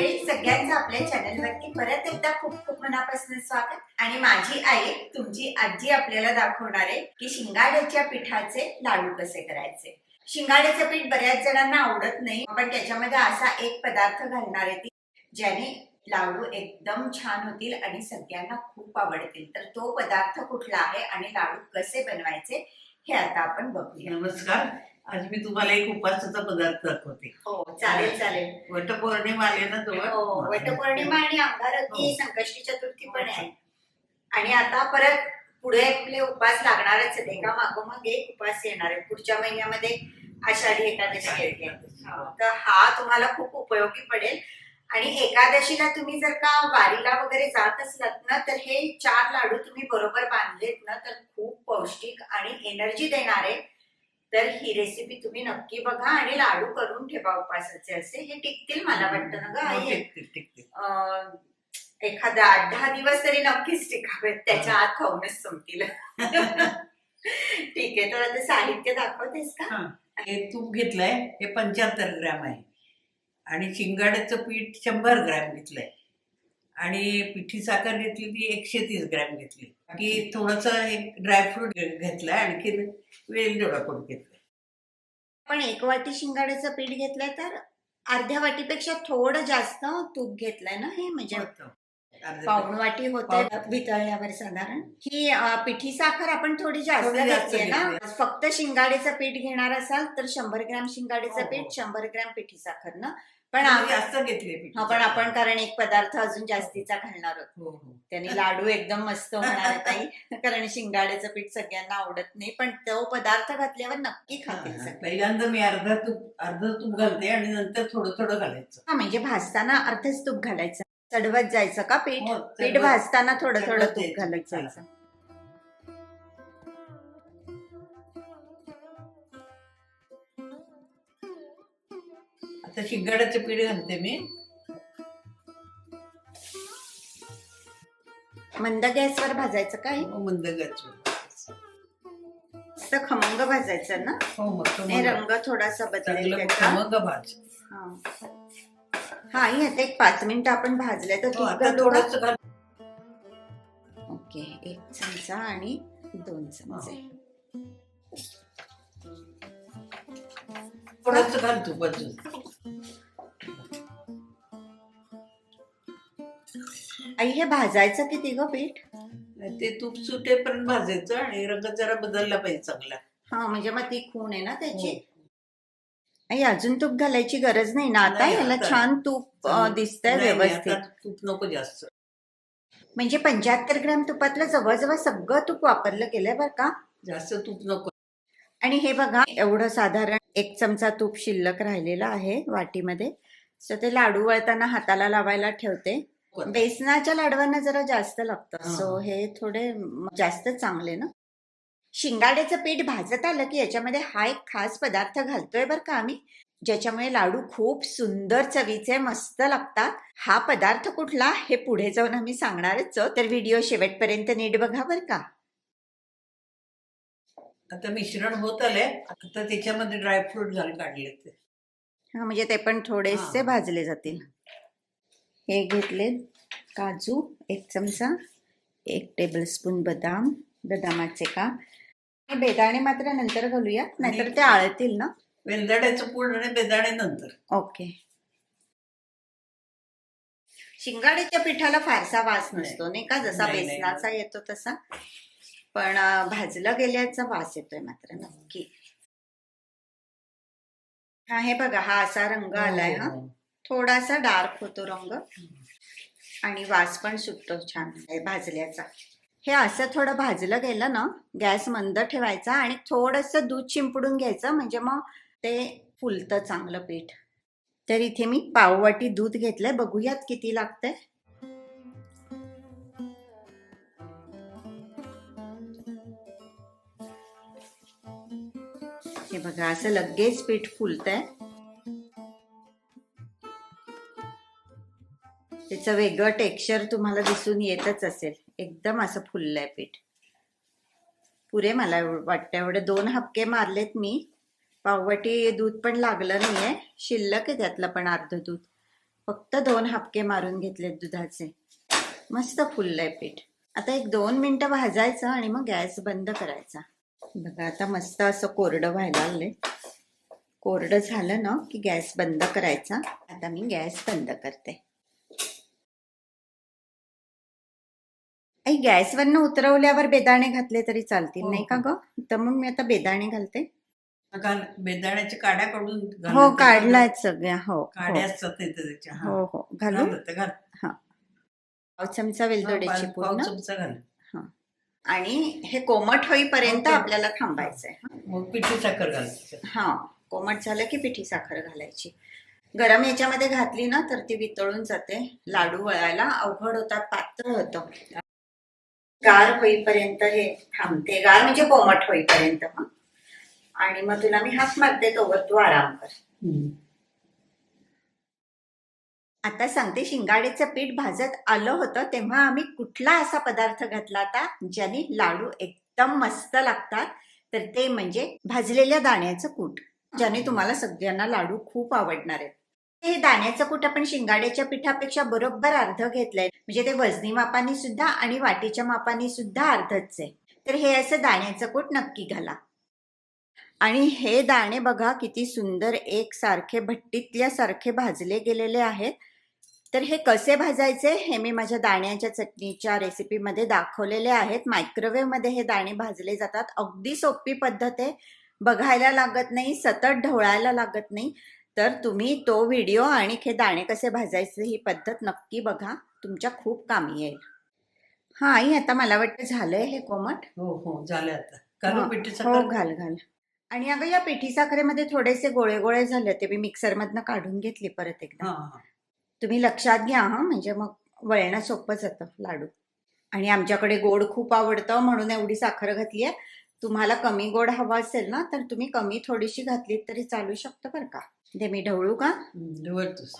नमस्कार मंडळी सगळ्यांचं आपल्या चॅनलवरती परत एकदा खूप खूप मनापासून स्वागत. आणि माझी आई तुमची आजी आपल्याला दाखवणार आहे की शिंगाड्याच्या पिठाचे लाडू कसे करायचे. शिंगाड्याचं पीठ बऱ्याच जणांना आवडत नाही पण त्याच्यामध्ये असा एक पदार्थ घालणार आहे ती ज्याने लाडू एकदम छान होतील आणि सगळ्यांना खूप आवडतील. तर तो पदार्थ कुठला आहे आणि लाडू कसे बनवायचे हे आता आपण बघूया. नमस्कार. आज मी तुम्हाला एक उपासाचा पदार्थ दाखवते. हो चालेल चालेल. वटपौर्णिमा आले ना हो जवळ वटपौर्णिमा आणि अंगारकी हो. संकष्टी चतुर्थी पण आहे. आणि आता परत पुढे आपले उपास लागणारच आहेत. एका मागोमाग एक उपास येणार आहे. पुढच्या महिन्यामध्ये आषाढी एकादशी येते. हो, तर हा तुम्हाला खूप उपयोगी पडेल. आणि एकादशीला तुम्ही जर का वारीला वगैरे जात असलात ना तर हे चार लाडू तुम्ही बरोबर बांधलेत ना तर खूप पौष्टिक आणि एनर्जी देणारे तर ही रेसिपी तुम्ही नक्की बघा आणि लाडू करून ठेवा उपासाचे असे. हे टिकतील मला वाटतं ना ग हो, आई? एखादा आठ दहा दिवस तरी नक्कीच टिकावेत. त्याच्या आत खाऊनच संपतील. ठीक आहे तर आता साहित्य दाखवतेस का? हा. हे तूप घेतलंय हे पंच्याहत्तर ग्रॅम आहे. आणि शिंगाड्याचं पीठ शंभर ग्रॅम घेतलंय. आणि पिठी साखर घेतली ती एकशे तीस ग्रॅम घेतली. बाकी थोडस एक ड्रायफ्रूट घेतलंय आणखी वेलदोडा पण घेतलाय. पण एक वाटी शिंगाड्याचं पीठ घेतलंय तर अर्ध्या वाटीपेक्षा थोडं जास्त तूप घेतलंय ना हे म्हणजे? पाऊण वाटी होते. वितळल्यावर साधारण. ही पिठी साखर आपण थोडी जास्त घेतली ना. फक्त शिंगाड्याचं पीठ घेणार असाल तर शंभर ग्रॅम शिंगाड्याचं हो, हो. पीठ शंभर ग्रॅम पिठी साखर ना? पण जास्त घेतली पिठी. हा पण. आपण कारण एक पदार्थ अजून जास्तीचा घालणार आहोत. हो हो. त्यांनी लाडू एकदम मस्त होणार ताई. कारण शिंगाड्याचं पीठ सगळ्यांना आवडत नाही पण तो पदार्थ घातल्यावर नक्की सगळे. पहिल्यांदा मी अर्धा तूप अर्ध तूप घालते आणि नंतर थोडं थोडं घालायचं. हा म्हणजे भाजताना अर्धच तूप घालायचं. चढवत जायचं का पीठ? हो, पीठ भाजताना थोडं थोडं तूप. घालत जायचं. आता शिंगाड्याचं पीठ घालते मी. मंद गॅसवर भाजायचं काय? मंद गॅसवर मस्त खमंग भाजायचं ना? हो मग रंग थोडासा बदलेल चांगलं त्याचा. मग भाज. हा. हा आता एक पाच मिनिटं आपण भाजले तर हो, तूप आता घालू का? थोडस घाल. ओके एक चमचा आणि दोन चमचे. थोडस घाल तू बाजू आई हे भाजायचं किती ग पीठ ते तूप सुटेपर्यंत भाजायचं आणि रंग जरा बदलला पाहिजे चांगला हा म्हणजे मग ती खूण आहे ना त्याची. आई अजून तूप घालायची गरज नाही ना आता नाही, याला आता. छान तूप चांगलं. दिसतंय नाही, नाही, व्यवस्थित आता तूप नको जास्त म्हणजे पंच्याहत्तर ग्रॅम तुपातलं जवळजवळ सगळं तूप वापरलं गेलंय बरं का जास्त तूप नको आणि हे बघा एवढं साधारण एक चमचा तूप शिल्लक राहिलेलं आहे वाटीमध्ये. सो ते लाडू वळताना हाताला लावायला ठेवते. बेसनाच्या लाडवांना जरा जास्त लागतं. हा. सो हे थोडे जास्त चांगले ना. शिंगाड्याचं पीठ भाजत आलं की याच्यामध्ये हा एक खास पदार्थ घालतोय बरं का आम्ही. ज्याच्यामुळे लाडू खूप सुंदर चवीचे मस्त लागतात. हा पदार्थ कुठला? हे पुढे जाऊन आम्ही सांगणारच. तर व्हिडिओ शेवटपर्यंत नीट बघा बरं का. आता मिश्रण होत आलंय. आता त्याच्यामध्ये ड्रायफ्रूट घाल काढले ते. हा म्हणजे ते पण थोडेसे. भाजले जातील. हे घेतले काजू एक चमचा एक टेबलस्पून बदाम बदामाचे का हे बेदाणे मात्र नंतर घालूया नाहीतर ते आळतील ना? वेलदाड्याचं पूड आणि बेदाणे नंतर. ओके. शिंगाड्याच्या पिठाला फारसा वास नसतो नाही का? जसा नाही, नाही. बेसनाचा येतो तसा. पण भाजलं गेल्याचा वास येतोय मात्र नक्की. हा हे बघा हा असा रंग आलाय हा. हो, हो. थोडासा डार्क होतो रंग. आणि वास पण सुटतो छान आहे भाजल्याचा. हे असं थोडं भाजलं गेलं ना गॅस मंद ठेवायचा आणि थोडस दूध शिंपडून घ्यायचं म्हणजे मग ते फुलतं चांगलं पीठ. तर इथे मी पाववाटी दूध घेतलंय बघूयात किती लागतंय. बघा असं लगेच पीठ फुलतंय. त्याचं वेगळं टेक्स्चर तुम्हाला दिसून येतच असेल. एकदम असं फुललंय पीठ. पुरे मला वाटतं एवढे दोन हपके मारलेत मी. पाववाटी दूध पण लागलं नाहीये. शिल्लक आहे त्यातलं पण अर्ध दूध. फक्त दोन हापके मारून घेतलेत दुधाचे. मस्त फुललंय पीठ. आता एक दोन मिनिटं भाजायचं आणि मग गॅस बंद करायचा. बघा आता मस्त असं कोरडं व्हायला लागले कोरडं झालं ना की गॅस बंद करायचा. आता मी गॅस बंद करते. आई गॅसवरनं उतरवल्यावर बेदाणे घातले तरी चालतील हो, नाही का ग? तर मग मी आता बेदाणे घालते. घाल बेदाण्याच्या काड्या काढून हो ना काढलायत सगळ्या हो काड्या हो असतात तिथे त्याच्या हा. हो हो. घालू? घाल. आता, घाल पाव चमचा हा, वेलदोड्याची पाव- पाव पूर्ण. चमचा घाल. आणि हे कोमट होईपर्यंत. आपल्याला थांबायचंय. मग पिठी साखर घाल त्याच्यात. हा कोमट झालं की पिठी साखर घालायची. गरम याच्यामध्ये घातली ना तर ती वितळून जाते. लाडू वळायला अवघड होतात पातळ होतं. गार होईपर्यंत हे थांबते. गार म्हणजे कोमट होईपर्यंत. आणि मग तुला मी हात मारते तोवर तू आराम कर. आता सांगते शिंगाड्याचं पीठ भाजत आलं होतं तेव्हा आम्ही कुठला असा पदार्थ घातला होता ज्याने लाडू एकदम मस्त लागतात. तर ते म्हणजे भाजलेल्या दाण्याचं कूट ज्याने तुम्हाला सगळ्यांना लाडू खूप आवडणार आहेत. हे दाण्याचं कूट आपण शिंगाड्याच्या पिठापेक्षा बरोबर अर्ध घेतलंय. म्हणजे ते वजनी मापाने सुद्धा आणि वाटीच्या मापाने सुद्धा अर्धच आहे. तर हे असं दाण्याचं कूट नक्की घाला. आणि हे दाणे बघा किती सुंदर एक सारखे भट्टीतल्या सारखे भाजले गेलेले आहेत. तर हे कसे भाजायचे हे मी माझ्या दाण्याच्या चटणीच्या रेसिपीमध्ये दाखवलेले आहेत. मायक्रोवेव्हमध्ये हे दाणे भाजले जातात. अगदी सोपी पद्धत आहे. बघायला लागत नाही सतत ढवळायला लागत नाही. तर तुम्ही तो व्हिडिओ आणि हे दाणे कसे भाजायचे ही पद्धत नक्की बघा. तुमच्या खूप कामी येईल. हा आई आता मला वाटतं झालंय हे कोमट. हो हो झालं आता. हा. पिठी साखर? घाल घाल. आणि अगं या पिठी साखरेमध्ये थोडेसे गोळे गोळे झाले ते मी मिक्सरमधनं काढून घेतली परत एकदा. तुम्ही लक्षात घ्या हा. म्हणजे मग वळणं सोपं जातं लाडू. आणि आमच्याकडे गोड खूप आवडतं म्हणून एवढी साखर घातली आहे. तुम्हाला कमी गोड हवा असेल ना तर तुम्ही कमी थोडीशी घातली तरी चालू शकतं बरं का. ते मी ढवळू का? हम्म, ढवळतोस.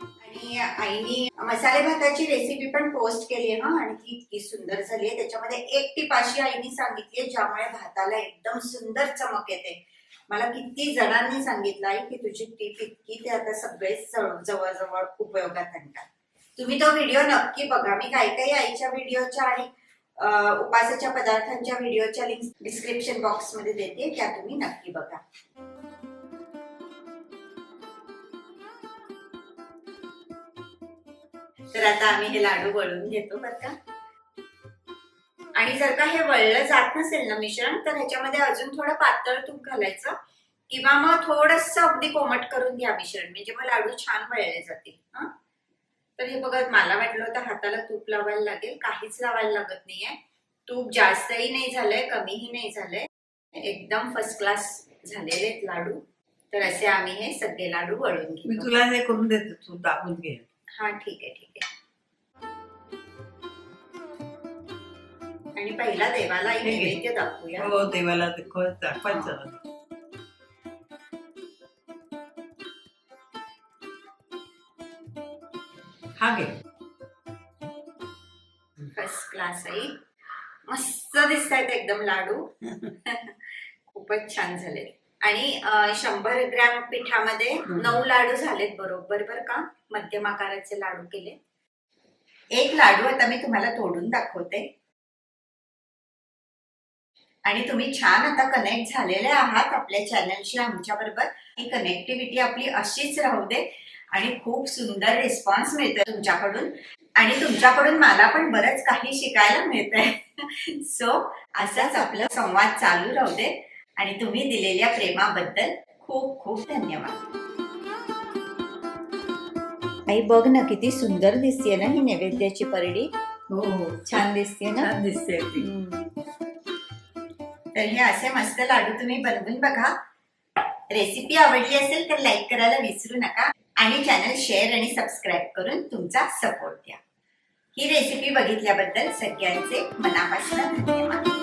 आणि आईनी मसाले भाताची रेसिपी पण पोस्ट केली आहे हा. आणि ती इतकी सुंदर झाली आहे. त्याच्यामध्ये एक टीप अशी आईने सांगितली आहे ज्यामुळे भाताला एकदम सुंदर चमक येते. मला किती जणांनी सांगितलं आहे की तुझी टीप इतकी ते आता सगळेच जवळ- जवळजवळ उपयोगात आणतात. तुम्ही तो व्हिडिओ नक्की बघा. मी काही काही आईच्या व्हिडिओच्या आणि उपासाच्या पदार्थांच्या व्हिडिओच्या लिंक डिस्क्रिप्शन बॉक्समध्ये देते. त्या तुम्ही नक्की बघा. तर आता आम्ही हे लाडू वळून घेतो बरं का. आणि जर का हे वळलं जात नसेल ना मिश्रण तर ह्याच्यामध्ये अजून थोडं पातळ तूप घालायचं. किंवा मग थोडस अगदी कोमट करून घ्या मिश्रण म्हणजे मग लाडू छान वळले जातील हं? तर हे बघा मला वाटलं होतं हाताला तूप लावायला लागेल काहीच लावायला लागत नाहीये. तूप जास्तही नाही झालंय कमीही नाही झालंय. एकदम फर्स्ट क्लास झालेले लाडू. तर असे आम्ही हे सगळे लाडू वळून मी तुला हे करून देते तू दाबून घे. हा ठीक आहे ठीक आहे. आणि पहिला देवाला एक. नैवेद्य दाखवूया. हो देवाला दाखव दाखवायचं हा. घे. फर्स्ट क्लास आहे. मस्त दिसत आहेत एकदम लाडू. खूपच छान झाले आणि शंभर ग्रॅम पिठामध्ये. नऊ लाडू झालेत बरोबर बर का? मध्यम आकाराचे लाडू केले. एक लाडू आता मी तुम्हाला तोडून दाखवते. आणि तुम्ही छान आता कनेक्ट झालेले आहात आपल्या चॅनलशी आमच्या बरोबर ही कनेक्टिव्हिटी आपली अशीच राहू दे. आणि खूप सुंदर रिस्पॉन्स मिळतोय तुमच्याकडून. आणि तुमच्याकडून मला पण बरंच काही शिकायला मिळत आहे सो असाच आपला संवाद चालू राहू दे. आणि तुम्ही दिलेल्या प्रेमाबद्दल खूप खूप धन्यवाद. आई बघ ना किती सुंदर दिसते ना ही नैवेद्याची परडी. हो हो. छान दिसते ना? छान दिसते. तर हे असे मस्त लाडू तुम्ही बनवून बघा. रेसिपी आवडली असेल तर लाईक करायला विसरू नका. आणि चॅनल शेअर आणि सबस्क्राईब करून तुमचा सपोर्ट द्या. ही रेसिपी बघितल्याबद्दल सगळ्यांचे मनापासून धन्यवाद.